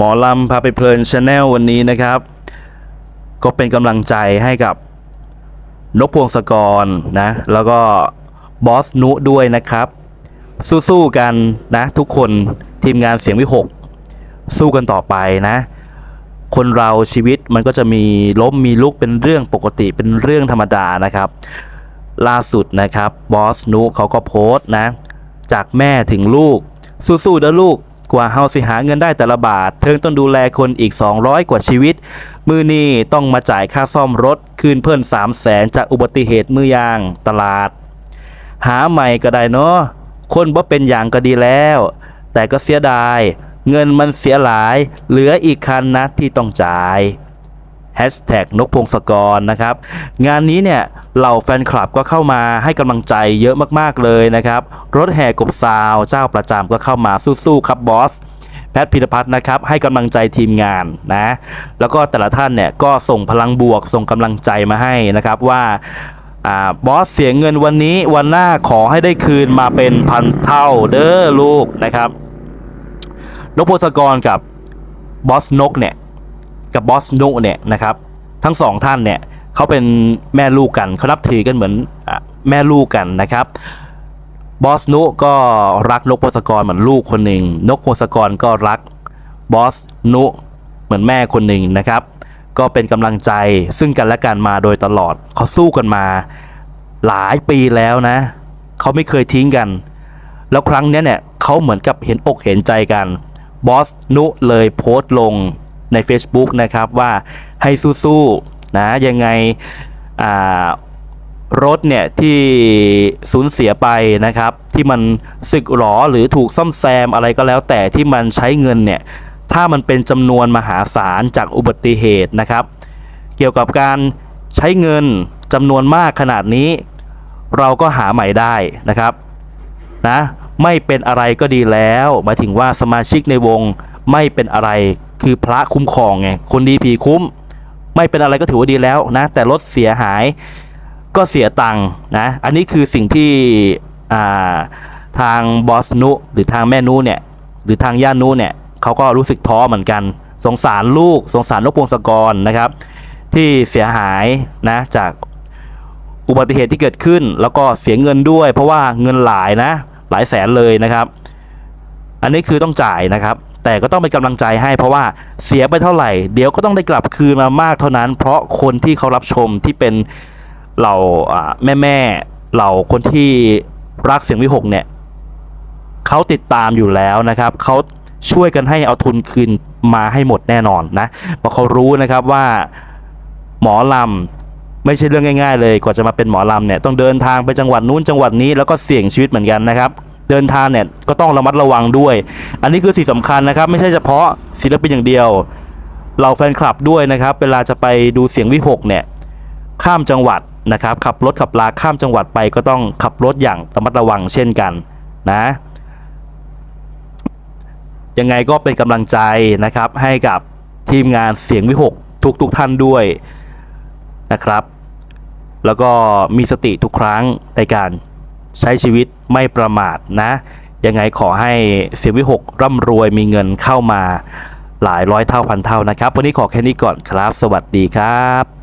หมอลำพาไปเพลินชาแนลวันนี้นะครับ ก็เป็นกำลังใจให้กับนกพวงศกรนะ แล้วก็บอสนุด้วยนะครับ สู้ๆกันนะ ทุกคนทีมงานเสียงวิหก สู้กันต่อไปนะ คนเราชีวิตมันก็จะมีล้มมีลุกเป็นเรื่องปกติเป็นเรื่องธรรมดานะครับ ล่าสุดนะครับบอสนุเขาก็โพสต์นะ จากแม่ถึงลูก สู้ๆเด้อลูก กว่าเฮาสิหาเงินได้แต่ละบาท เทิงต้องดูแลคนอีก 200 กว่าชีวิต มือนี้ต้องมาจ่ายค่าซ่อมรถ คืนเพิ่น3 0 0แสนจากอุบัติเหตุมือยางตลาด หาใหม่ก็ได้เนาะคนบ่เป็นอย่างก็ดีแล้ว แต่ก็เสียดาย เงินมันเสียหลาย เหลืออีกคันนะที่ต้องจ่าย นกพงศกรนะครับ งานนี้เนี่ยเหล่าแฟนคลับก็เข้ามาให้กำลังใจเยอะมากๆเลยนะครับ รถแห่กบซาวเจ้าประจำก็เข้ามาสู้ๆครับบอสแพทย์พิรพัฒน์นะครับให้กำลังใจทีมงานนะแล้วก็แต่ละท่านเนี่ยก็ส่งพลังบวกส่งกำลังใจมาให้นะครับว่าอบอสเสียเงินวันนี้วันหน้าขอให้ได้คืนมาเป็นพันเท่าเด้อลูกนะครับนกพงศกรกับบอสนกเนี่ย กับบอสนุเนี่ยนะครับ ทั้งสองท่านเนี่ยเขาเป็นแม่ลูกกันเขานับถือกันเหมือนอแม่ลูกกันนะครับบอสนุก็รักนกพงศกรเหมือนลูกคนหนึ่งนกพงศกรก็รักบอสนุเหมือนแม่คนหนึ่งนะครับ ก็เป็นกำลังใจซึ่งกันและกันมาโดยตลอดเขาสู้กันมาหลายปีแล้วนะเขาไม่เคยทิ้งกัน แล้วครั้งนี้เนี่ยเขาเหมือนกับเห็นอกเห็นใจกันบอสนุเลยโพสต์ลง ใน Facebook นะครับว่าให้สู้ๆนะยังไงรถเนี่ยที่สูญเสียไปนะครับ ที่มันสึกหรอหรือถูกซ่อมแซมอะไรก็แล้วแต่ที่มันใช้เงินเนี่ยถ้ามันเป็นจำนวนมหาศาลจากอุบัติเหตุนะครับ เกี่ยวกับการใช้เงินจำนวนมากขนาดนี้ เราก็หาใหม่ได้นะครับนะไม่เป็นอะไรก็ดีแล้วหมายถึงว่าสมาชิกในวงไม่เป็นอะไร คือพระคุ้มครองไงคนดีผีคุ้ม ไม่เป็นอะไรก็ถือว่าดีแล้วนะ แต่รถเสียหายก็เสียตังค์นะ อันนี้คือสิ่งที่าทางบอสนุหรือทางแม่นุเนี่ยหรือทางย่านุเนี่ยเขาก็รู้สึกท้อเหมือนกัน สงสารลูก สงสารนกพงศกรนะครับ ที่เสียหายนะจากอุบัติเหตุที่เกิดขึ้น แล้วก็เสียเงินด้วย เพราะว่าเงินหลายนะ หลายแสนเลยนะครับ อันนี้คือต้องจ่ายนะครับ แต่ก็ต้องเป็นกำลังใจให้เพราะว่าเสียไปเท่าไหร่ เดี๋ยวก็ต้องได้กลับคืนมามากเท่านั้น เพราะคนที่เขารับชมที่เป็นเหล่าแม่แม่ๆเหล่าคนที่รักเสียงวิหกเนี่ยเขาติดตามอยู่แล้วนะครับเขาช่วยกันให้เอาทุนคืนมาให้หมดแน่นอนนะเพราะเขารู้นะครับว่าหมอลำไม่ใช่เรื่องง่าย ๆ เลยกว่าจะมาเป็นหมอลำเนี่ยต้องเดินทางไปจังหวัดนู้นจังหวัดนี้แล้วก็เสี่ยงชีวิตเหมือนกันนะครับ เดินทางเนี่ยก็ต้องระมัดระวังด้วย อันนี้คือสิ่งสำคัญนะครับ ไม่ใช่เฉพาะศิลปินอย่างเดียว เราแฟนคลับด้วยนะครับ เวลาจะไปดูเสียงวิหกเนี่ยข้ามจังหวัดนะครับขับรถขับลาข้ามจังหวัดไปก็ต้องขับรถอย่างระมัดระวังเช่นกันนะยังไงก็เป็นกำลังใจนะครับให้กับทีมงานเสียงวิหกทุกๆทท่านด้วยนะครับ แล้วก็มีสติทุกครั้งในการใช้ชีวิต ไม่ประมาทนะ ยังไงขอให้เสียวิหกร่ำรวยมีเงินเข้ามาหลายร้อยเท่าพันเท่านะครับ วันนี้ขอแค่นี้ก่อนครับ สวัสดีครับ